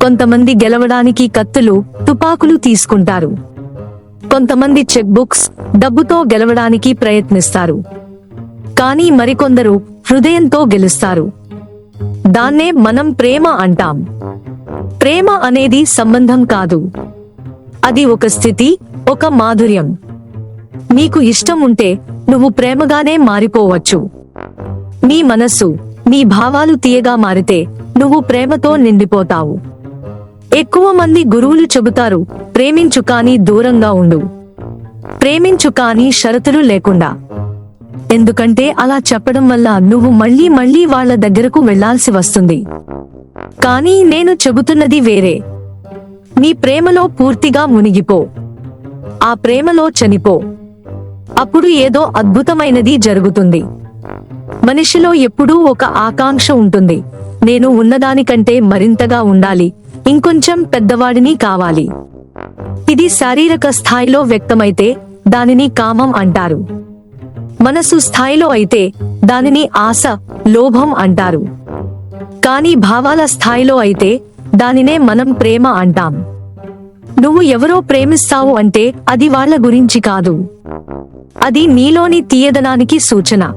కొంతమంది గెలవడానికి కత్తులు తుపాకులు తీసుకుంటారు. కొంతమంది చెక్ బుక్స్ డబ్బుతో గెలవడానికి ప్రయత్నిస్తారు. కానీ మరికొందరు హృదయంతో గెలుస్తారు. దాన్నే మనం ప్రేమ అంటాం. ప్రేమ అనేది సంబంధం కాదు. అది ఒక స్థితి ఒక మాధుర్యం. నీకు ఇష్టం ఉంటే నువ్వు ప్రేమగానే మారిపోవచ్చు. నీ మనస్సు నీ భావాలు తీయగా మారితే నువ్వు ప్రేమతో నిండిపోతావు. ఎక్కువ మంది గురువులు చెబుతారు ప్రేమించు కానీ దూరంగా ఉండు. ప్రేమించు కానీ షరతులు లేకుండా. ఎందుకంటే అలా చెప్పడం వల్ల నువ్వు మళ్ళీ మళ్ళీ వాళ్ళ దగ్గరకు వెళ్ళాల్సి వస్తుంది. కానీ నేను చెబుతున్నది వేరే. నీ ప్రేమలో పూర్తిగా మునిగిపో. ఆ ప్రేమలో చనిపో. అప్పుడు ఏదో అద్భుతమైనది జరుగుతుంది. మనిషిలో ఎప్పుడూ ఒక ఆకాంక్ష ఉంటుంది. నేను ఉన్నదానికంటే మరింతగా ఉండాలి. ఇంకొంచెం పెద్దవాడిని కావాలి. ఇది శారీరక స్థాయిలో వ్యక్తమైతే దానిని కామం అంటారు. మనసు స్థాయిలో అయితే దానిని ఆశ లోభం అంటారు. కానీ భావాల స్థాయిలో అయితే దానినే మనం ప్రేమ అంటాం. నువ్వు ఎవరో ప్రేమిస్తావు అంటే అది వాళ్ళ గురించి కాదు. అది నీలోని తీయదనానికి సూచన.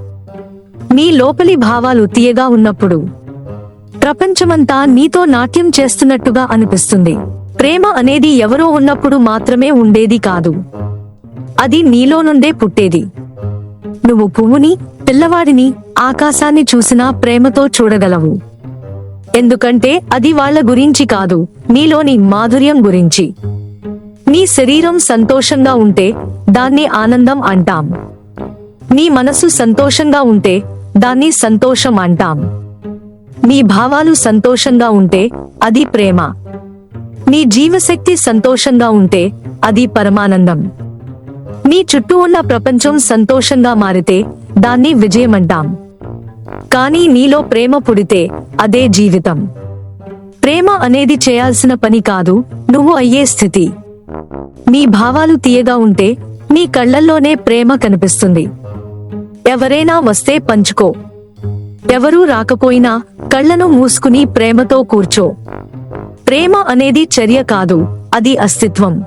నీ లోపలి భావాలు తీయగా ఉన్నప్పుడు ప్రపంచమంతా నీతో నాట్యం చేస్తున్నట్టుగా అనిపిస్తుంది. ప్రేమ అనేది ఎవరో ఉన్నప్పుడు మాత్రమే ఉండేది కాదు. అది నీలో నుండే పుట్టేది. నువ్వు పువ్వుని పిల్లవాడిని ఆకాశాన్ని చూసినా ప్రేమతో చూడగలవు. ఎందుకంటే అది వాళ్ళ గురించి కాదు నీలోని మాధుర్యం గురించి. నీ శరీరం సంతోషంగా ఉంటే దాన్ని ఆనందం అంటాం. నీ మనసు సంతోషంగా ఉంటే దాన్ని సంతోషం అంటాం. నీ భావాలు సంతోషంగా ఉంటే అది ప్రేమ. నీ జీవశక్తి సంతోషంగా ఉంటే అది పరమానందం. నీ చుట్టూ ఉన్న ప్రపంచం సంతోషంగా మారితే దాన్ని విజయమంటాం. కానీ నీలో ప్రేమ పుడితే అదే జీవితం. ప్రేమ అనేది చేయాల్సిన పని కాదు నువ్వు అయ్యే స్థితి. నీ భావాలు తీయగా ఉంటే నీ కళ్ళల్లోనే ప్రేమ కనిపిస్తుంది. ఎవరైనా వస్తే పంచుకో. ఎవరూ రాకపోయినా కళ్ళను మూసుకుని ప్రేమతో కూర్చో. ప్రేమ అనేది చర్య కాదు అది అస్తిత్వం.